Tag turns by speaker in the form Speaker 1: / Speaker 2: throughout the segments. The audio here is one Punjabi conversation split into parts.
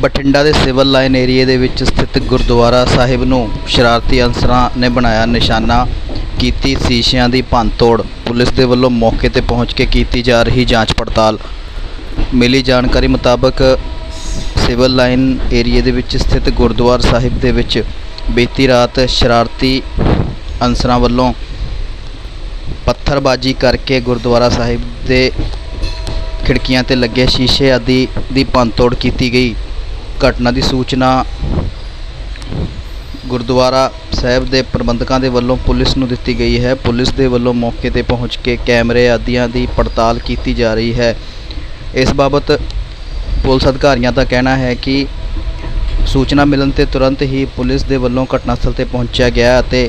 Speaker 1: ਬਠਿੰਡਾ ਦੇ ਸਿਵਲ ਲਾਈਨ ਏਰੀਏ ਦੇ ਵਿੱਚ ਸਥਿਤ ਗੁਰਦੁਆਰਾ ਸਾਹਿਬ ਨੂੰ ਸ਼ਰਾਰਤੀ ਅਨਸਰਾਂ ਨੇ ਬਣਾਇਆ ਨਿਸ਼ਾਨਾ, ਕੀਤੀ ਸ਼ੀਸ਼ਿਆਂ ਦੀ ਭੰਨਤੋੜ, ਪੁਲਿਸ ਦੇ ਵੱਲੋਂ ਮੌਕੇ ਤੇ ਪਹੁੰਚ ਕੇ ਕੀਤੀ ਜਾ ਰਹੀ ਜਾਂਚ ਪੜਤਾਲ। ਮਿਲੀ ਜਾਣਕਾਰੀ ਮੁਤਾਬਕ, ਸਿਵਲ ਲਾਈਨ ਏਰੀਏ ਦੇ ਵਿੱਚ ਸਥਿਤ ਗੁਰਦੁਆਰਾ ਸਾਹਿਬ ਦੇ ਵਿੱਚ ਬੀਤੀ ਰਾਤ ਸ਼ਰਾਰਤੀ ਅਨਸਰਾਂ ਵੱਲੋਂ ਪੱਥਰਬਾਜ਼ੀ ਕਰਕੇ ਗੁਰਦੁਆਰਾ ਸਾਹਿਬ ਦੇ ਖਿੜਕੀਆਂ ਤੇ ਲੱਗੇ ਸ਼ੀਸ਼ੇ ਆਦਿ ਦੀ ਭੰਨਤੋੜ ਕੀਤੀ ਗਈ। ਘਟਨਾ ਦੀ ਸੂਚਨਾ ਗੁਰਦੁਆਰਾ ਸਾਹਿਬ ਦੇ ਪ੍ਰਬੰਧਕਾਂ ਦੇ ਵੱਲੋਂ ਪੁਲਿਸ ਨੂੰ ਦਿੱਤੀ ਗਈ ਹੈ। ਪੁਲਿਸ ਦੇ ਵੱਲੋਂ ਮੌਕੇ ਤੇ ਪਹੁੰਚ ਕੇ ਕੈਮਰੇ ਆਦੀਆਂ ਦੀ ਪੜਤਾਲ ਕੀਤੀ ਜਾ ਰਹੀ ਹੈ। ਇਸ ਬਾਬਤ ਪੁਲਿਸ ਅਧਿਕਾਰੀਆਂ ਦਾ ਕਹਿਣਾ ਹੈ ਕਿ ਸੂਚਨਾ ਮਿਲਣ ਤੇ ਤੁਰੰਤ ਹੀ ਪੁਲਿਸ ਦੇ ਵੱਲੋਂ ਘਟਨਾ ਸਥਲ ਤੇ ਪਹੁੰਚਿਆ ਗਿਆ ਅਤੇ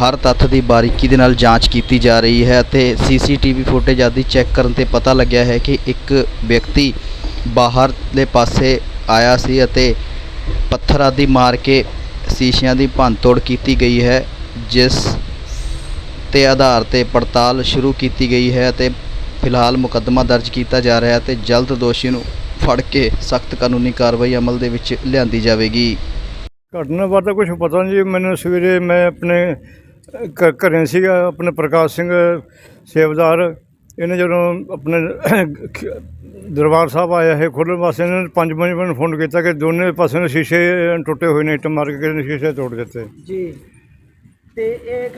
Speaker 1: ਹਰ ਤੱਥ ਦੀ ਬਾਰੀਕੀ ਦੇ ਨਾਲ ਜਾਂਚ ਕੀਤੀ ਜਾ ਰਹੀ ਹੈ ਅਤੇ ਸੀਸੀਟੀਵੀ ਫੁਟੇਜ ਆਦਿ ਚੈੱਕ ਕਰਨ ਤੇ ਪਤਾ ਲੱਗਿਆ ਹੈ ਕਿ ਇੱਕ ਵਿਅਕਤੀ ਬਾਹਰਲੇ ਪਾਸੇ ਆਇਆ ਸੀ ਅਤੇ ਪੱਥਰ ਆਦਿ ਮਾਰ ਕੇ ਸ਼ੀਸ਼ਿਆਂ ਦੀ ਭੰਨਤੋੜ ਕੀਤੀ ਗਈ ਹੈ ਜਿਸ ਤੇ ਆਧਾਰ ਤੇ ਪੜਤਾਲ ਸ਼ੁਰੂ ਕੀਤੀ ਗਈ ਹੈ ਅਤੇ ਫਿਲਹਾਲ ਮੁਕੱਦਮਾ ਦਰਜ ਕੀਤਾ ਜਾ ਰਿਹਾ ਹੈ ਤੇ ਜਲਦ ਦੋਸ਼ੀ ਨੂੰ ਫੜ ਕੇ ਸਖਤ ਕਾਨੂੰਨੀ ਕਾਰਵਾਈ ਅਮਲ ਦੇ ਵਿੱਚ ਲਿਆਂਦੀ ਜਾਵੇਗੀ।
Speaker 2: ਘਟਨਾ ਬਾਰੇ ਤਾਂ ਕੁਝ ਪਤਾ ਨਹੀਂ ਜੀ। ਮੈਨੂੰ ਸਵੇਰੇ ਮੈਂ ਆਪਣੇ ਅ, ਘਰੇ ਸੀਗਾ ਆਪਣੇ ਪ੍ਰਕਾਸ਼ ਸਿੰਘ ਸੇਵਦਾਰ। ਇਹਨੇ ਜਦੋਂ ਆਪਣੇ ਦਰਬਾਰ ਸਾਹਿਬ ਆਇਆ ਹੈ ਖੋਲ੍ਹਣ ਵਾਸਤੇ ਇਹਨਾਂ ਨੇ 5 ਵਜੇ ਮੈਨੂੰ ਫੋਨ ਕੀਤਾ ਕਿ ਦੋਨੇ ਪਾਸੇ ਦੇ ਸ਼ੀਸ਼ੇ ਟੁੱਟੇ ਹੋਏ ਨੇ ਇੱਟ ਮਾਰ ਕੇ ਕਿਸੇ ਨੇ ਸ਼ੀਸ਼ੇ ਤੋੜ ਦਿੱਤੇ।
Speaker 3: ਜੀ। ਤੇ ਇਹ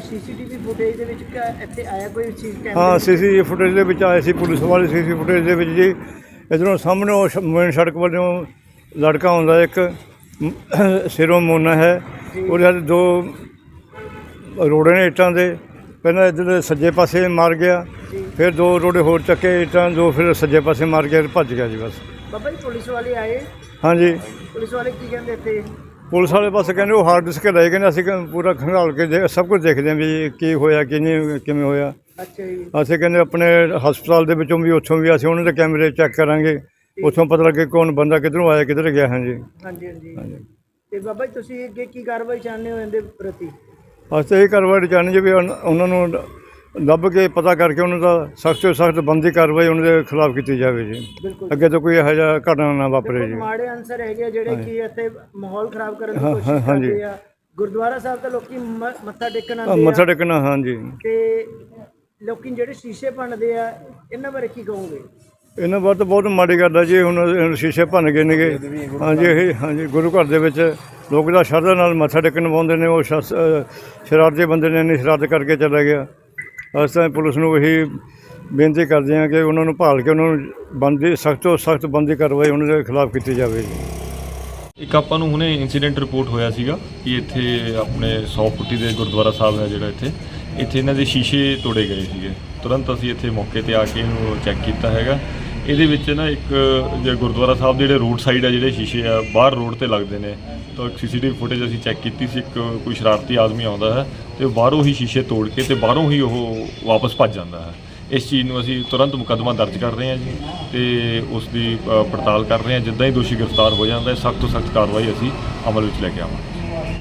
Speaker 3: ਸੀਸੀਟੀਵੀ ਫੁਟੇਜ ਦੇ ਵਿੱਚ ਕ- ਇੱਥੇ ਆਇਆ ਕੋਈ ਚੀਜ਼ ਕੈਮਰੇ
Speaker 2: ਹਾਂ ਸੀਸੀ ਫੁਟੇਜ ਦੇ ਵਿੱਚ ਆਏ ਸੀ ਪੁਲਿਸ ਵਾਲੇ ਸੀਸੀ ਫੁਟੇਜ ਦੇ ਵਿੱਚ ਜੀ। ਇਧਰੋਂ ਸਾਹਮਣੇ ਉਹ ਮੇਨ ਸੜਕ ਵੱਲੋਂ ਲੜਕਾ ਆਉਂਦਾ ਇੱਕ ਮ- ਸਿਰੋਂ ਮੋਨਾ ਹੈ। ਉਹਦੇ ਹੱਥ ਦੋ ਰੋੜੇ ਨੇ ਇੱਟਾਂ ਦੇ। ਪਹਿਲਾਂ ਇੱਧਰ ਸੱਜੇ ਪਾਸੇ ਮਾਰ ਗਿਆ। ਫਿਰ ਦੋ ਰੋੜੇ ਹੋਰ ਚੱਕੇ ਇੱਟਾਂ ਦੋ ਫਿਰ ਸੱਜੇ ਪਾਸੇ ਮਾਰ ਗਿਆ ਤੇ ਭੱਜ ਗਿਆ ਜੀ ਬਸ।
Speaker 3: ਬਾਬਾ ਜੀ ਪੁਲਿਸ ਵਾਲੇ ਆਏ?
Speaker 2: ਹਾਂਜੀ।
Speaker 3: ਪੁਲਿਸ ਵਾਲੇ ਕੀ ਕਹਿੰਦੇ ਇੱਥੇ?
Speaker 2: ਪੁਲਿਸ ਵਾਲੇ ਪਾਸੇ ਕਹਿੰਦੇ ਉਹ ਹਾਰਡ ਡਿਸਕ ਲੈ ਨੇ ਅਸੀਂ ਕਹਿੰਦੇ ਪੂਰਾ ਖੰਗਾਲ ਕੇ ਦੇ- ਸਭ ਕੁਝ ਦੇਖਦੇ ਹਾਂ ਵੀ ਕੀ ਹੋਇਆ ਕੀ ਨਹੀਂ ਕਿਵੇਂ ਹੋਇਆ।
Speaker 3: ਅੱਛਾ ਜੀ।
Speaker 2: ਅਸੀਂ ਕਹਿੰਦੇ ਆਪਣੇ ਹਸਪਤਾਲ ਦੇ ਵਿੱਚੋਂ ਵੀ ਉੱਥੋਂ ਵੀ ਅਸੀਂ ਉਹਨਾਂ ਦੇ ਕੈਮਰੇ ਚੈੱਕ ਕਰਾਂਗੇ। ਉੱਥੋਂ ਪਤਾ ਲੱਗੇ ਕੌਣ ਬੰਦਾ ਕਿੱਧਰੋਂ ਆਇਆ ਕਿੱਧਰ ਗਿਆ ਹਾਂਜੀ।
Speaker 3: ਹਾਂਜੀ ਹਾਂਜੀ। ਤੇ ਬਾਬਾ ਜੀ ਤੁਸੀਂ ਅੱਗੇ ਕੀ ਕਾਰਵਾਈ ਚਾਹੁੰਦੇ ਹੋ ਇਹਦੇ ਪ੍ਰਤੀ?
Speaker 2: ਅਸੀਂ ਤਾਂ ਇਹ ਕਾਰਵਾਈ ਚਾਹੁੰਦੇ ਜੀ ਵੀ ਉਨ- ਉਹਨਾਂ ਨੂੰ ਲੱਭ ਕੇ ਪਤਾ ਕਰਕੇ ਉਹਨਾਂ ਦਾ ਸਖਤ ਤੋਂ ਸਖਤ ਬੰਦੀ ਕਾਰਵਾਈ ਉਹਨਾਂ ਦੇ ਖਿਲਾਫ ਕੀਤੀ ਜਾਵੇ ਜੀ।
Speaker 3: ਬਿਲਕੁਲ।
Speaker 2: ਅੱਗੇ ਤੋਂ ਕੋਈ ਇਹੋ ਜਿਹਾ ਘਟਨਾ ਨਾ ਵਾਪਰੇ ਜੀ।
Speaker 3: ਮਾੜੇ ਅਨਸਰ ਹੈਗੇ ਆ ਜਿਹੜੇ ਕਿ ਇੱਥੇ ਮਾਹੌਲ ਖਰਾਬ ਕਰਨ ਦੀ
Speaker 2: ਹਾਂ,
Speaker 3: ਕੋਸ਼ਿਸ਼। ਕਰਦੇ ਆ। ਗੁਰਦੁਆਰਾ ਸਾਹਿਬ ਤੇ ਲੋਕੀ ਮੱਥਾ ਟੇਕਣ ਆਉਂਦੇ
Speaker 2: ਮੱਥਾ
Speaker 3: ਆ।
Speaker 2: ਟੇਕਣਾ ਹਾਂਜੀ
Speaker 3: ਤੇ ਲੋਕੀ ਜਿਹੜੇ ਸ਼ੀਸ਼ੇ ਭੰਨਦੇ ਆ ਇਹਨਾਂ ਬਾਰੇ ਕੀ ਕਹੋਗੇ?
Speaker 2: ਇਹਨਾਂ ਬਾਰੇ ਤਾਂ ਬਹੁਤ ਮਾੜੀ ਗੱਲ ਹੈ ਜੀ ਹੁਣ ਸ਼ੀਸ਼ੇ ਭੰਨ ਗਏ ਨੇਗੇ। ਹਾਂਜੀ ਇਹ ਹਾਂਜੀ ਗੁਰੂ ਘਰ ਦੇ ਵਿੱਚ ਲੋਕ ਦਾ ਸ਼ਰਧਾ ਨਾਲ ਮੱਥਾ ਟੇਕਣ ਪਾਉਂਦੇ ਨੇ ਉਹ ਸ਼ਰਾਰਤੀ ਬੰਦੇ ਨੇ ਇੰਨੀ ਸ਼ਰਾਰਤ ਕਰਕੇ ਚਲਾ ਗਿਆ। ਅਸੀਂ ਤਾਂ ਪੁਲਿਸ ਨੂੰ ਇਹੀ ਬੇਨਤੀ ਕਰਦੇ ਹਾਂ ਕਿ ਉਹਨਾਂ ਨੂੰ ਭਾਲ ਕੇ ਉਹਨਾਂ ਨੂੰ ਬੰਦੀ ਸਖਤ ਤੋਂ ਸਖਤ ਬੰਦੀ ਕਾਰਵਾਈ ਉਹਨਾਂ ਦੇ ਖਿਲਾਫ ਕੀਤੀ ਜਾਵੇ
Speaker 4: ਇੱਕ ਆਪਾਂ ਨੂੰ ਹੁਣੇ ਇਨਸੀਡੈਂਟ ਰਿਪੋਰਟ ਹੋਇਆ ਸੀਗਾ ਕਿ ਇੱਥੇ ਆਪਣੇ 100 ਫੁੱਟੀ ਦੇ ਗੁਰਦੁਆਰਾ ਸਾਹਿਬ ਹੈ ਜਿਹੜਾ ਇੱਥੇ ਇੱਥੇ ਇਹਨਾਂ ਦੇ ਸ਼ੀਸ਼ੇ ਤੋੜੇ ਗਏ ਸੀਗੇ। ਤੁਰੰਤ ਅਸੀਂ ਇੱਥੇ ਮੌਕੇ ਤੇ ਆ ਕੇ ਇਹਨੂੰ ਚੈੱਕ ਕੀਤਾ ਹੈਗਾ। ਇਹਦੇ ਵਿੱਚ ਨਾ ਇੱਕ, ਜੇ ਗੁਰਦੁਆਰਾ ਸਾਹਿਬ ਦੇ ਜਿਹੜੇ ਰੋਡ ਸਾਈਡ ਆ, ਜਿਹੜੇ ਸ਼ੀਸ਼ੇ ਆ, ਬਾਹਰ ਰੋਡ ਤੇ ਲੱਗਦੇ ਨੇ। ਤਾਂ ਇੱਕ ਸੀਸੀਟੀਵੀ ਫੁਟੇਜ ਅਸੀਂ ਚੈੱਕ ਕੀਤੀ ਸੀ, ਇੱਕ ਕੋਈ ਸ਼ਰਾਰਤੀ ਆਦਮੀ ਆਉਂਦਾ ਹੈ ਤੇ ਬਾਹਰੋਂ ਹੀ ਸ਼ੀਸ਼ੇ ਤੋੜ ਕੇ ਤੇ ਬਾਹਰੋਂ ਹੀ ਉਹ ਵਾਪਸ ਭੱਜ ਜਾਂਦਾ ਹੈ। ਇਸ ਚੀਜ਼ ਨੂੰ ਅਸੀਂ ਤੁਰੰਤ ਮੁਕੱਦਮਾ ਦਰਜ ਕਰ ਰਹੇ ਹਾਂ ਜੀ ਤੇ ਉਸ ਦੀ ਪੜਤਾਲ ਕਰ ਰਹੇ ਹਾਂ। ਜਿੱਦਾਂ ਹੀ ਦੋਸ਼ੀ ਗ੍ਰਿਫਤਾਰ ਹੋ ਜਾਂਦਾ ਹੈ, ਸਖਤ ਤੋਂ ਸਖਤ ਕਾਰਵਾਈ ਅਸੀਂ ਅਮਲ ਵਿੱਚ ਲੈ ਕੇ ਆਵਾਂਗੇ।